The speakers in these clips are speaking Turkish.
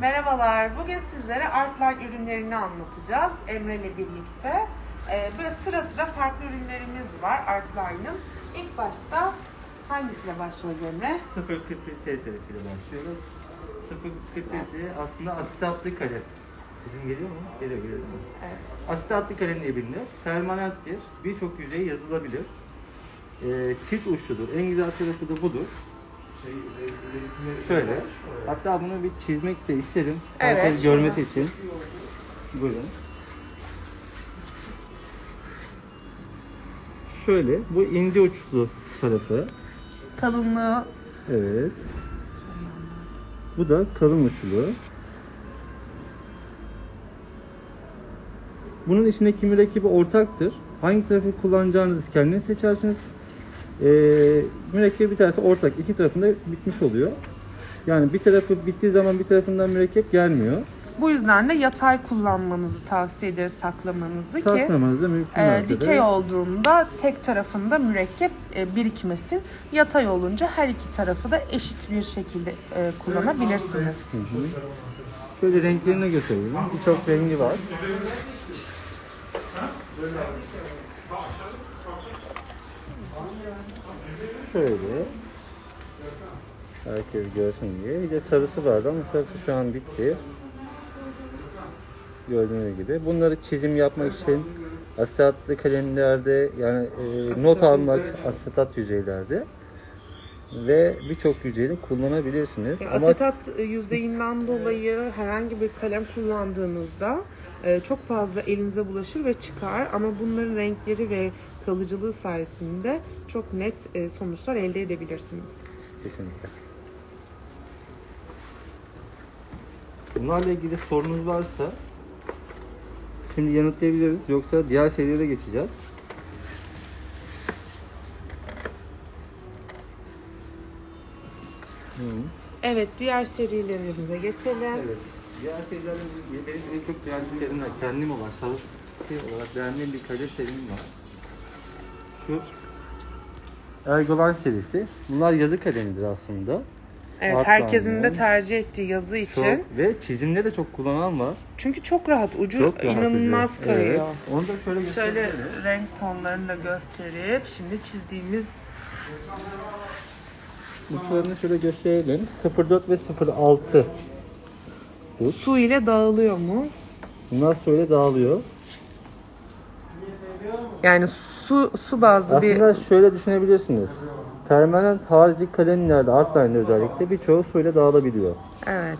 Merhabalar. Bugün sizlere Artline ürünlerini anlatacağız Emre ile birlikte. Ee, böyle sıra sıra farklı ürünlerimiz var Artline'ın. İlk başta hangisiyle başlıyoruz Emre? 041 T serisiyle başlıyoruz. 041 de aslında asitatlı kalem. Sizin geliyor mu? Geliyor, geliyor. Evet. Asitatlı kalem diye bilinir. Permanenttir. Birçok yüzeye yazılabilir. Ee, çift uçludur. En güzel tarafı da budur. Şöyle. Hatta bunu bir çizmek de isterim. Evet, Herkes görmesi için. Buyurun. Şöyle. Bu ince uçlu tarafı. Kalınlığı Evet. Bu da kalın uçlu. Bunun içindeki mürekkebi ortaktır. Hangi tarafı kullanacağınızı kendiniz seçersiniz. Ee, mürekkep bir tanesi ortak. iki tarafında bitmiş oluyor. Yani bir tarafı bittiği zaman bir tarafından mürekkep gelmiyor. bu yüzden de yatay kullanmanızı tavsiye ederiz saklamanızı ki Saklamanız da mümkün e, mertebe. dikey olduğunda tek tarafında mürekkep e, birikmesin. Yatay olunca her iki tarafı da eşit bir şekilde e, kullanabilirsiniz. Hı hı. Şöyle renklerini gösterelim. Birçok rengi var. Şöyle. Herkes görsün diye. Bir de sarısı vardı ama sarısı şu an bitti. Gördüğünüz gibi. Bunları çizim yapmak için asetatlı kalemlerde yani e, not almak asetat yüzeylerde ve birçok yüzeyde kullanabilirsiniz. Ama Asetat e, yüzeyinden dolayı herhangi bir kalem kullandığınızda e, çok fazla elinize bulaşır ve çıkar ama bunların renkleri ve kalıcılığı sayesinde çok net e, sonuçlar elde edebilirsiniz. Kesinlikle. Bunlarla ilgili sorunuz varsa şimdi yanıtlayabiliriz. Yoksa diğer serilere geçeceğiz. Hı. Evet, diğer serilerimize geçelim. Evet. Diğer serilerin benim en çok beğendiklerimden kendim olan şahıs olarak beğendiğim bir kalem serim var. Şu Ergolan serisi. Bunlar yazı kalemidir aslında. Evet, Art herkesin de tercih ettiği yazı için. Çok ve çizimde de çok kullanan var. Çünkü çok rahat, ucu Çok rahat inanılmaz ucu. kayıyor. Evet. Onu da şöyle Şöyle renk tonlarını da gösterip şimdi çizdiğimiz Uçlarını şöyle gösterelim. 04 ve 06. Bu. su ile dağılıyor mu? Bunlar şöyle dağılıyor. Yani su su bazlı bir Aslında şöyle düşünebilirsiniz. Permanent harici kalemlerde, artline'de özellikle birçoğu suyla dağılabiliyor. Evet.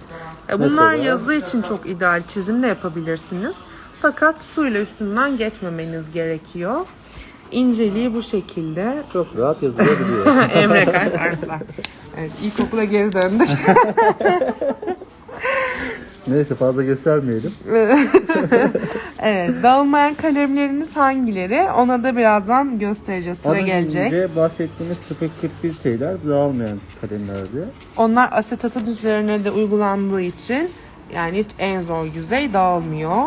E, bunlar Mesela- yazı için çok ideal çizim de yapabilirsiniz. Fakat suyla üstünden geçmemeniz gerekiyor. İnceliği bu şekilde. Çok rahat yazılabiliyor. Emre kalp artlar. Evet, ilkokula geri döndük. Neyse fazla göstermeyelim. evet, dağılmayan kalemleriniz hangileri? Ona da birazdan göstereceğiz. Sıra Az gelecek. önce bahsettiğimiz 041 şeyler dağılmayan kalemlerdi. Onlar asetatın üzerine de uygulandığı için yani en zor yüzey dağılmıyor.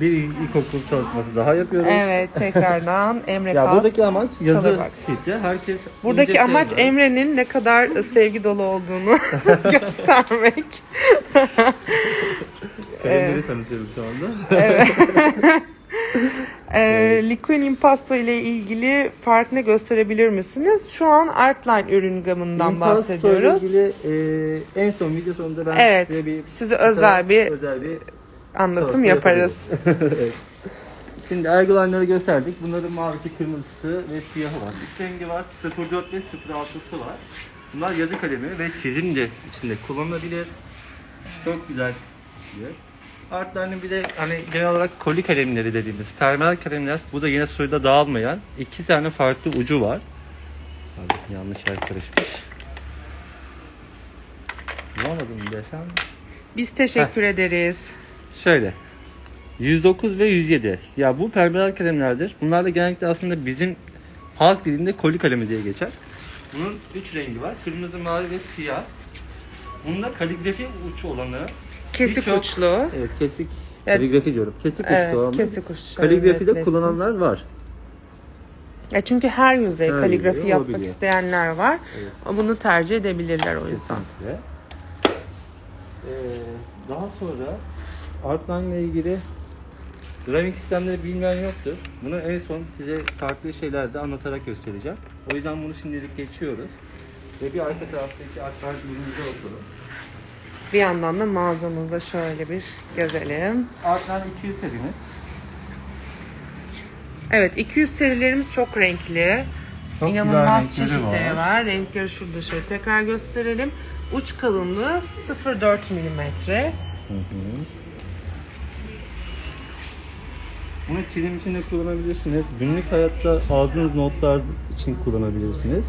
Bir ilkokul çalışması daha yapıyoruz. Evet, tekrardan Emre Ya kalk. buradaki amaç yazı Color box. stilde. Herkes Buradaki ince amaç. Emre'nin ne kadar sevgi dolu olduğunu göstermek. Kalemleri tanıtıyorum şu anda. Ee, Liquid Impasto ile ilgili fark ne gösterebilir misiniz? Şu an Artline ürün gamından Impasto ile bahsediyoruz. ilgili e, en son video sonunda ben Evet, size bir size özel bir özel bir anlatım tanıtım yaparız. Evet. Şimdi ergolanları gösterdik. Bunların mavisi, kırmızısı ve siyahı var. Üç rengi var. 04 ve 06'sı var. Bunlar yazı kalemi ve çizim de içinde kullanılabilir. Çok güzel. diyor. Artlarının bir de hani genel olarak koli kalemleri dediğimiz termal kalemler. Bu da yine suyda dağılmayan iki tane farklı ucu var. Abi, yanlış yer karışmış. Bulamadım desem. Biz teşekkür ederiz. Şöyle. 109 ve 107. Ya bu permeral kalemlerdir. Bunlar da genellikle aslında bizim halk dilinde koli kalemi diye geçer. Bunun 3 rengi var. Kırmızı, mavi ve siyah. Bunda kaligrafi uçu olanı. Kesik birçok- uçlu. Evet kesik. Evet. Kaligrafi diyorum. Kesik uçlu Evet, olanı. kesik uçlu. Kaligrafide netleşsin. kullananlar var. Ya çünkü her yüzey Her kaligrafi yüzey yapmak olabiliyor. isteyenler var. Evet. Bunu tercih edebilirler o yüzden. Kesinlikle. Ee, daha sonra Artline ile ilgili driving sistemleri bilmeyen yoktur. Bunu en son size farklı şeylerde anlatarak göstereceğim. O yüzden bunu şimdilik geçiyoruz. Ve bir arka taraftaki Artline ürünümüze oturalım. Bir yandan da mağazamızda şöyle bir gezelim. Artline 200 serimiz. Evet 200 serilerimiz çok renkli. Çok İnanılmaz güzel renkleri çeşitleri var. var. Renkleri şurada şöyle tekrar gösterelim. Uç kalınlığı 0.4 milimetre. Hı hı. Bunu çizim için de kullanabilirsiniz. Günlük hayatta aldığınız notlar için kullanabilirsiniz.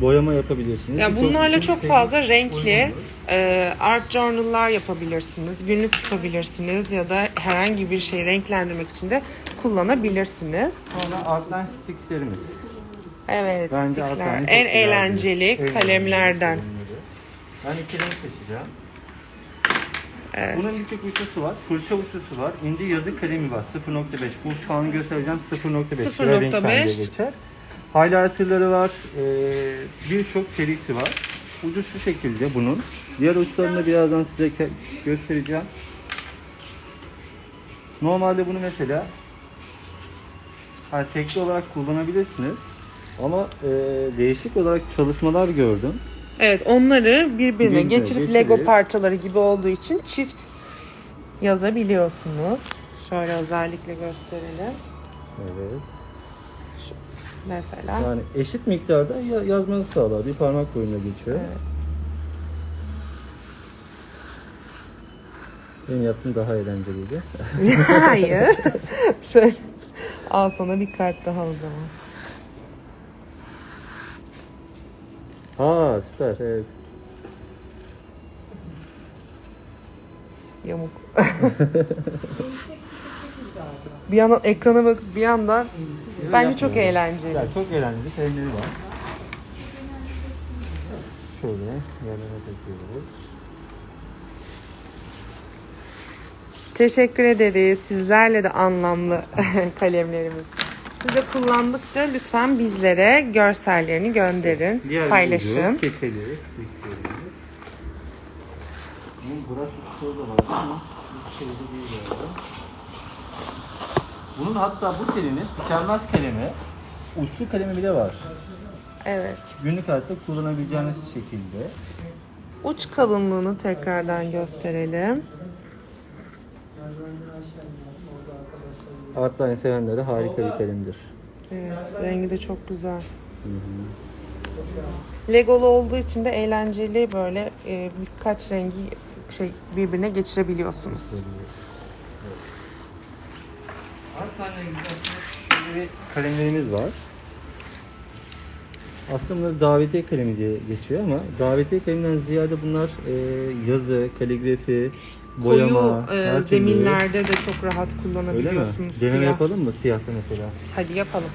Boyama yapabilirsiniz. Ya bunlarla çok tek- fazla renkli e, art journal'lar yapabilirsiniz. Günlük tutabilirsiniz ya da herhangi bir şey renklendirmek için de kullanabilirsiniz. Sonra Artline stickslerimiz. Evet, Bence stickler. En eğlenceli en kalemlerden. Ben iki renk seçeceğim. Evet. Bunun küçük uçlusu var, fırça uçlusu var, ince yazı kalemi var 0.5. Bu şu an göstereceğim 0.5. 0.5. Renk bende geçer. Highlighter'ları var, ee, birçok serisi var. Ucu şu şekilde bunun. Diğer uçlarını birazdan size göstereceğim. Normalde bunu mesela hani tekli olarak kullanabilirsiniz. Ama ee, değişik olarak çalışmalar gördüm. Evet, onları birbirine Birbirine geçirip geçirip- Lego parçaları gibi olduğu için çift yazabiliyorsunuz. Şöyle özellikle gösterelim. Evet. Mesela. Yani eşit miktarda ya- yazmanızı sağlar. Bir parmak boyunca geçiyor. Evet. Benim yaptığım daha eğlenceliydi. Hayır. Şöyle al sana bir kart daha o zaman. Ha süper evet. Yamuk. bir yandan ekrana bakıp bir yandan bence çok eğlenceli. Ya, çok eğlenceli kalemleri var. Şöyle yerlere takıyoruz. Teşekkür ederiz. Sizlerle de anlamlı kalemlerimiz. Siz de kullandıkça lütfen bizlere görsellerini gönderin, Diğer paylaşın. ucu keçeli, sticklerimiz. Bunun brush uçları da var ama hiç şeyde değil galiba. Bunun hatta bu serinin tükenmez kalemi, uçlu kalemi bile var. Evet. Günlük hayatta kullanabileceğiniz şekilde. Uç kalınlığını tekrardan gösterelim. Artline sevenlere harika bir kalemdir. Evet, rengi de çok güzel. Legolu olduğu için de eğlenceli böyle e, birkaç rengi şey birbirine geçirebiliyorsunuz. Şöyle bir kalemlerimiz var. Aslında bunlar davetiye kalemi diye geçiyor ama davetiye kaleminden ziyade bunlar e, yazı, kaligrafi, boyama, Koyu e, her zeminlerde de çok rahat Öyle mi? kullanabiliyorsunuz. Deneme siyah. yapalım mı siyahta mesela? Hadi yapalım.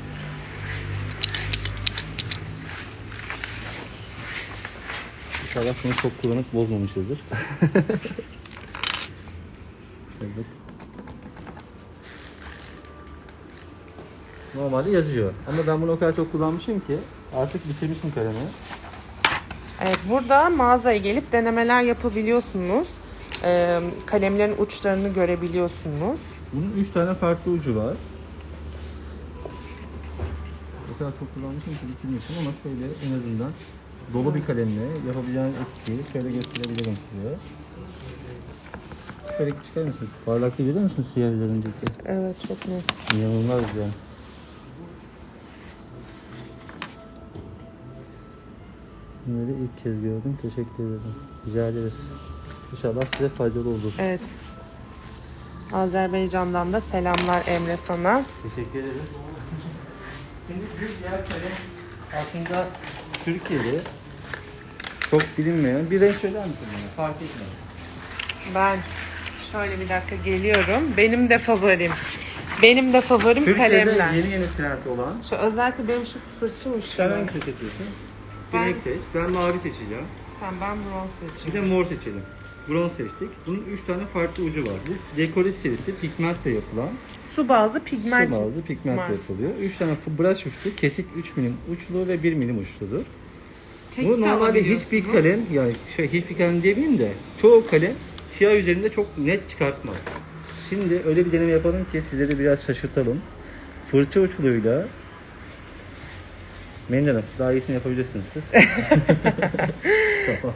İnşallah bunu çok kullanıp bozmamışızdır. evet. Normalde yazıyor. Ama ben bunu o kadar çok kullanmışım ki artık bitirmişim kalemi. Evet, burada mağazaya gelip denemeler yapabiliyorsunuz. E, kalemlerin uçlarını görebiliyorsunuz. Bunun 3 tane farklı ucu var. O kadar çok kullanmışım ki bitirmişim ama şöyle en azından dolu bir kalemle yapabileceğiniz etkiyi şöyle gösterebilirim size. Şöyle çıkar mısın? Parlaklığı görüyor musun siyah üzerindeki? Evet, çok net. İnanılmaz güzel. Bunları ilk kez gördüm. Teşekkür ederim. Rica ederiz. İnşallah size faydalı olur. Evet. Azerbaycan'dan da selamlar Emre sana. Teşekkür. Şimdi bir diğer kalem aslında Türkiye'de çok bilinmeyen bir renk söyler misin bana? Fark etmez. Ben şöyle bir dakika geliyorum. Benim de favorim. Benim de favorim Türkiye'de kalemler. yeni yeni trend olan. Şu özellikle benim şu fırçamış. Sen hangisini seçiyorsun? Bir Ben- renk seç. Ben mavi seçeceğim. Tamam ben bronz Bir seçeyim. de mor seçelim. Bronz seçtik. Bunun 3 tane farklı ucu var. Bu dekore serisi pigmentle yapılan. Su bazlı pigment. Su bazlı pigmentle var. yapılıyor. 3 tane brush uçlu, kesik 3 milim uçlu ve 1 milim uçludur. Tek Bu de normalde hiçbir kalem yani şey hiçbir kalem demeyeyim de çoğu kalem siyah üzerinde çok net çıkartmaz. Şimdi öyle bir deneme yapalım ki sizleri biraz şaşırtalım. Fırça uçluyla Melin Hanım daha iyisini yapabilirsiniz siz. Tamam.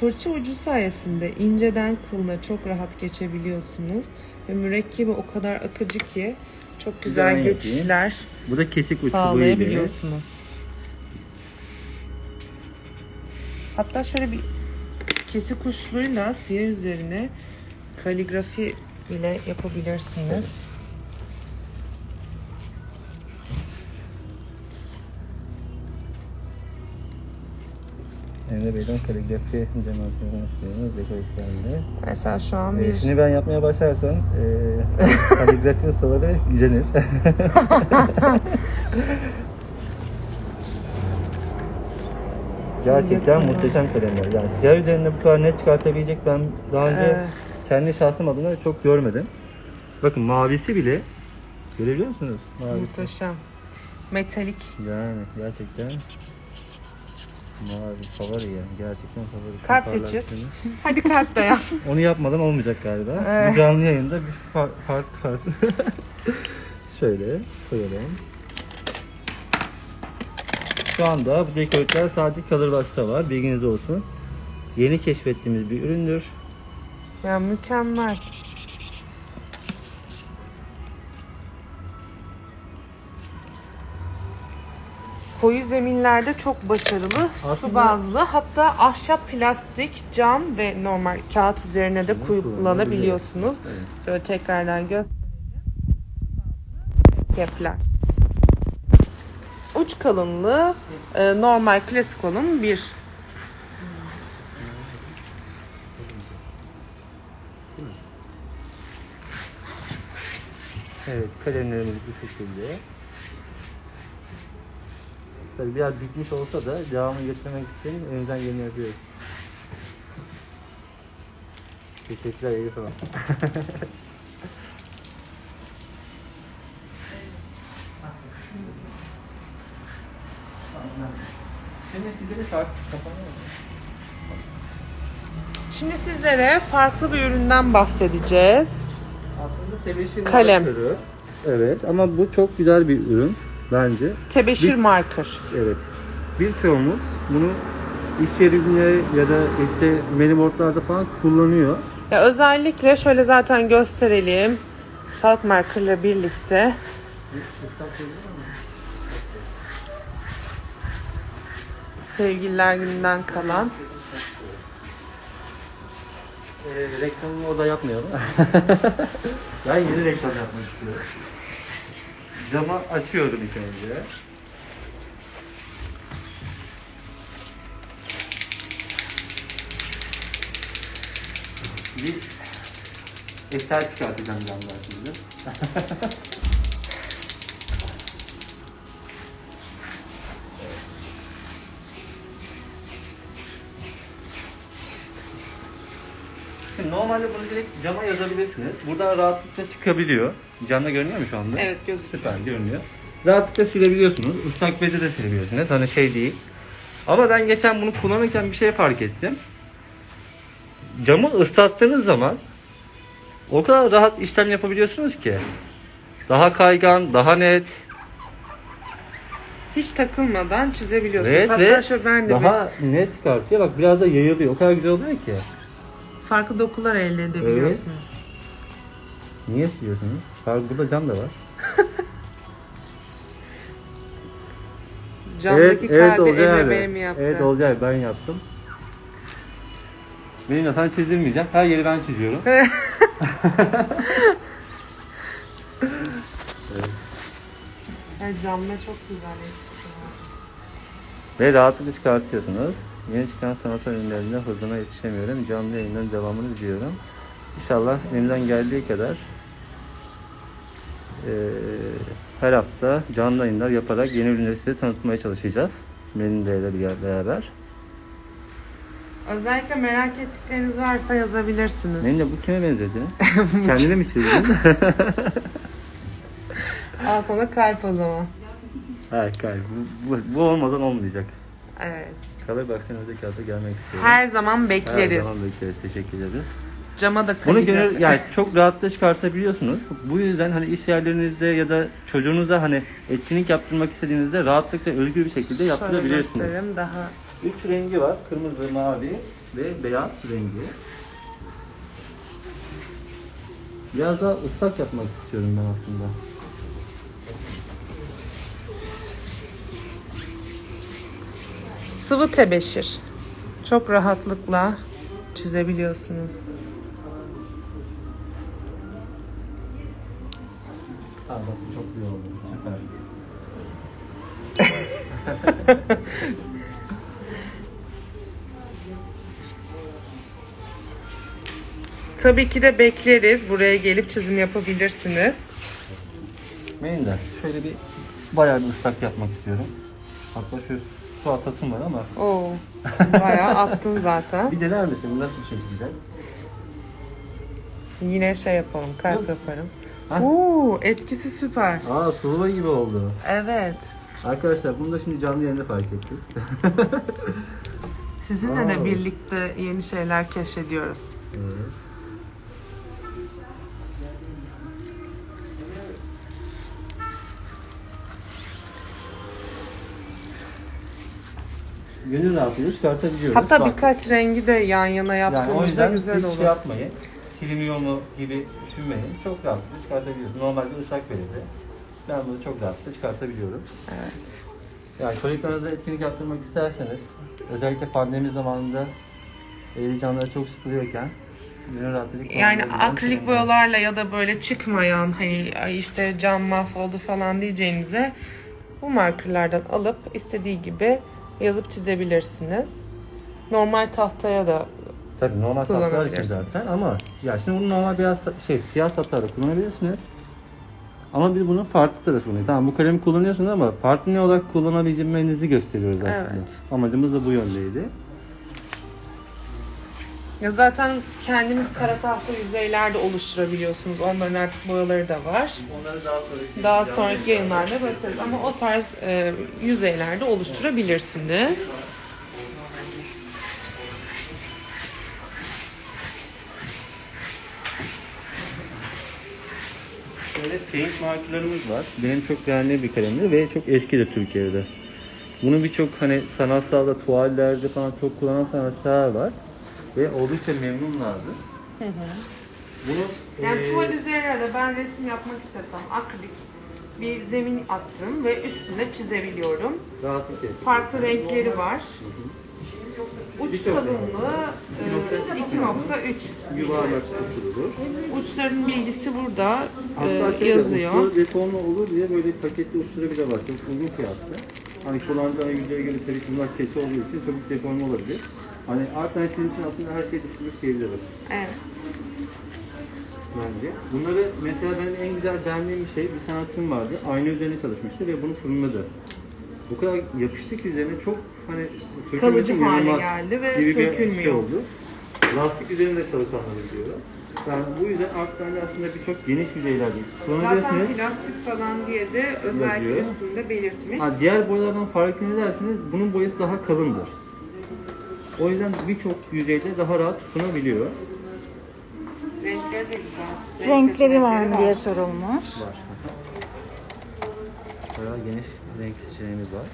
Fırça ucu sayesinde inceden kılına çok rahat geçebiliyorsunuz. Ve mürekkebi o kadar akıcı ki çok güzel yapayım. geçişler Bu da kesik sağlayabiliyorsunuz. Hatta şöyle bir kesik uçluyla siyah üzerine kaligrafi ile yapabilirsiniz. Emre Bey'den kaligrafi demonstrasyonu istiyoruz. Dekoratörlerle. Mesela şu an Ee, bir şimdi ben yapmaya başlarsam e, kaligrafi ustaları gücenir. Gerçekten muhteşem kalemler. Yani siyah üzerinde bu kadar net çıkartabilecek ben daha önce Evet. kendi şahsım adına çok görmedim. Bakın mavisi bile görebiliyor musunuz? Mavisi. muhteşem. Metalik. Yani gerçekten mavi favori yani gerçekten favori. Kalp de çiz. Hadi kalp de yap. Onu yapmadan olmayacak galiba. Evet. Bu canlı yayında bir fark fark fark. Şöyle koyalım. Şu anda bu dekoratör sadece Colorbox'ta var. Bilginiz olsun. Yeni keşfettiğimiz bir üründür. Ya mükemmel. Koyu zeminlerde çok başarılı. Su Aslında- bazlı. Hatta ahşap, plastik, cam ve normal kağıt üzerine de kullanabiliyorsunuz. Evet. Şöyle tekrardan göstereyim. Kepler. Uç kalınlığı e, normal klasik olan bir. Evet, kalemlerimiz bu şekilde. Tabii biraz bitmiş olsa da devamını getirmek için elimizden geleni yapıyoruz. Teşekkürler Elif Hanım. Şimdi şarkı kapanıyor sizlere farklı bir üründen bahsedeceğiz. Aslında tebeşir Kalem. markörü. Evet ama bu çok güzel bir ürün bence. Tebeşir Bir- marker. Evet. Birçoğumuz bunu iş yerinde ya da işte menüboardlarda falan kullanıyor. Ya özellikle şöyle zaten gösterelim. Salt markerla birlikte. Sevgililer gününden kalan. Ee, reklamını orada yapmayalım. ben yeni reklam yapmak istiyorum. Camı açıyorum ilk önce. Bir eser çıkartacağım camdan şimdi. Şimdi normalde bunu direkt cama yazabilirsiniz. Buradan rahatlıkla çıkabiliyor. Camda görünüyor mu şu anda? Evet gözüküyor. Süper görünüyor. Rahatlıkla silebiliyorsunuz. Islak bezi de silebiliyorsunuz. Hani şey değil. Ama ben geçen bunu kullanırken bir şey fark ettim. Camı ıslattığınız zaman o kadar rahat işlem yapabiliyorsunuz ki. Daha kaygan, daha net. Hiç takılmadan çizebiliyorsunuz. Evet Hatta ve şöyle ben de daha net çıkartıyor. Bak biraz da yayılıyor. O kadar güzel oluyor ki. Farklı dokular elde edebiliyorsunuz. Niye siliyorsunuz? Bak burada cam da var. Camdaki kalbi Olcay Emre abi. yaptı? Evet Olcay ben yaptım. Benim sana çizdirmeyeceğim. Her yeri ben çiziyorum. Evet, camda çok güzel etkisi var. Ve rahatlıkla çıkartıyorsunuz. Yeni çıkan sanatsal ürünlerinde hızına yetişemiyorum. Canlı yayınların devamını diliyorum. İnşallah elimden geldiği kadar eee, her hafta canlı yayınlar yaparak yeni ürünleri size tanıtmaya çalışacağız. Melinda ile beraber. Özellikle merak ettikleriniz varsa yazabilirsiniz. Melinda bu kime benzedi? Kendine mi çizdin? Al sana kalp o zaman. Hayır, hayır. Bu, bu, bu olmadan olmayacak. Evet, Color Box'ın önündeki kağıta gelmek istiyorum. Her zaman Her bekleriz. zaman bekleriz. Teşekkür ederiz. Cama da Bunu gönül, yani çok rahatlıkla çıkartabiliyorsunuz. Bu yüzden hani iş yerlerinizde ya da çocuğunuza hani etkinlik yaptırmak istediğinizde rahatlıkla özgür bir şekilde Şöyle yaptırabilirsiniz. göstereyim daha. Üç rengi var. Kırmızı, mavi ve beyaz rengi. Biraz daha ıslak yapmak istiyorum ben aslında. Sıvı tebeşir. Çok rahatlıkla çizebiliyorsunuz. Çok iyi oldu. Süper. Tabii ki de bekleriz. Buraya gelip çizim yapabilirsiniz. Benim de şöyle bir bayağı bir ıslak yapmak istiyorum. Hatta şu su atasım var ama Oo. Bayağı attın zaten. bir dener misin? Nasıl çekilecek? Yine şey yapalım. Kalp yaparım. Ha? Oo, etkisi süper. Aa suluva gibi oldu. Evet. Arkadaşlar bunu da şimdi canlı yayında fark ettik. Sizinle Aa. de birlikte yeni şeyler keşfediyoruz. Evet. Gönül rahatlığıyla çıkartabiliyoruz. Hatta Bak, birkaç rengi de yan yana yani o yaptığımızda yüzden güzel hiç olur. şey yapmayın. Siliniyor mu gibi düşünmeyin. Çok rahatlıkla çıkartabiliyorsunuz. Normalde ıslak verirdi. Ben bunu çok rahatlıkla çıkartabiliyorum. Evet. Yani çocuklarınıza etkinlik yaptırmak isterseniz özellikle pandemi zamanında evli canları çok sıkılıyorken gönül rahatlığıyla Yani kullanabileceğiniz akrilik boyalarla ya da böyle çıkmayan hani "Ay işte cam mahvoldu falan diyeceğinize bu markerlardan alıp istediği gibi yazıp çizebilirsiniz. Normal tahtaya da Tabii normal tahtalar için zaten ama ya şimdi bunu normal beyaz şey siyah tahtalarda kullanabilirsiniz. Ama biz bunun farklı tarafını. Tamam bu kalemi kullanıyorsunuz ama farklı ne olarak kullanabileceğinizi gösteriyoruz aslında. Evet. Amacımız da bu yöndeydi. Ya zaten kendiniz kara tahta yüzeylerde oluşturabiliyorsunuz. Onların artık boyaları da var. Onları daha sonraki Daha sonraki yayınlarda gösteririz ama o tarz e, yüzeylerde oluşturabilirsiniz. Şöyle paint markerlarımız var. Benim çok beğendiğim bir kalemdir ve çok eski de Türkiye'de. Bunu birçok hani sanatsalda, tuvallerde falan çok kullanan sanatçılar var. Ve oldukça memnunlardı. Bunu Yani eee, tuval üzerine de ben resim yapmak istesem akrilik bir zemin attım ve üstüne çizebiliyorum. rahatlıkla. Farklı renkleri var. Uç Birçok kalınlığı e, 2.3. yuvarlak tutulur. Uçların bilgisi burada Hatta e, yazıyor. uçları deforme olur diye böyle paketli uçları bile var. Çok uygun fiyatlı. Hani kullanıcıların yüzeye göre tabii bunlar kesi olduğu için çabuk deforme olabilir. Hani art sizin için aslında her şey düşünmüş diyebiliriz Evet. bence. Bunları mesela ben en güzel beğendiğim bir şey bir sanatçım vardı. Ayna üzerine çalışmıştı ve bunu fırınladı. Bu kadar yapıştı ki üzerine çok hani sökülmesi Kalıcı hale inanılmaz geldi ve gibi bir Şey sökülmüyor. oldu. Lastik üzerinde çalışanları biliyoruz. Yani bu yüzden artlarla aslında birçok geniş yüzeylerde Zaten kullanabilirsiniz. plastik falan diye de özellikle Yazıyor. üstünde belirtmiş. Ha, diğer boyalardan farkı ne derseniz bunun boyası daha kalındır. O yüzden birçok yüzeyde daha rahat tutunabiliyor. Renkleri de güzel. Renk Renkleri var mı diye sorulmuş. Var. Bayağı geniş renk seçeneğimiz var.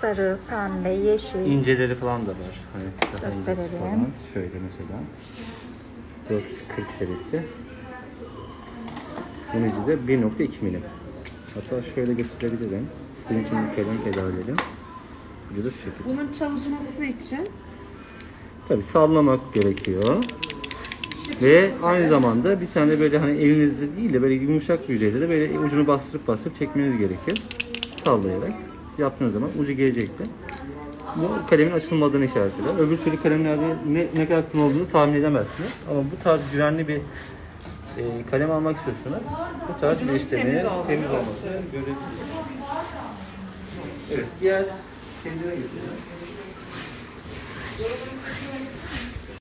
Sarı, pembe, yeşil. İnceleri falan da var. Hani daha Gösterelim. falan. Şöyle mesela. 440 serisi. Bunun izi de 1.2 milim. Hatta şöyle gösterebilirim. Sizin için bir kalem feda edelim. Şu şekilde. Bunun çalışması için Tabii sallamak gerekiyor. Ve aynı zamanda bir tane böyle hani elinizde değil de böyle yumuşak bir yüzeyde de böyle ucunu bastırıp bastırıp çekmeniz gerekir. Sallayarak yaptığınız zaman ucu gelecektir. Bu kalemin açılmadığını işaret eder. Öbür türlü kalemlerde ne, ne kadar kalın olduğunu tahmin edemezsiniz. Ama bu tarz güvenli bir e, kalem almak istiyorsanız bu tarz bir işlemi temiz temiz olması görebilirsiniz. Evet, diğer şeylere geçelim. building for two hundred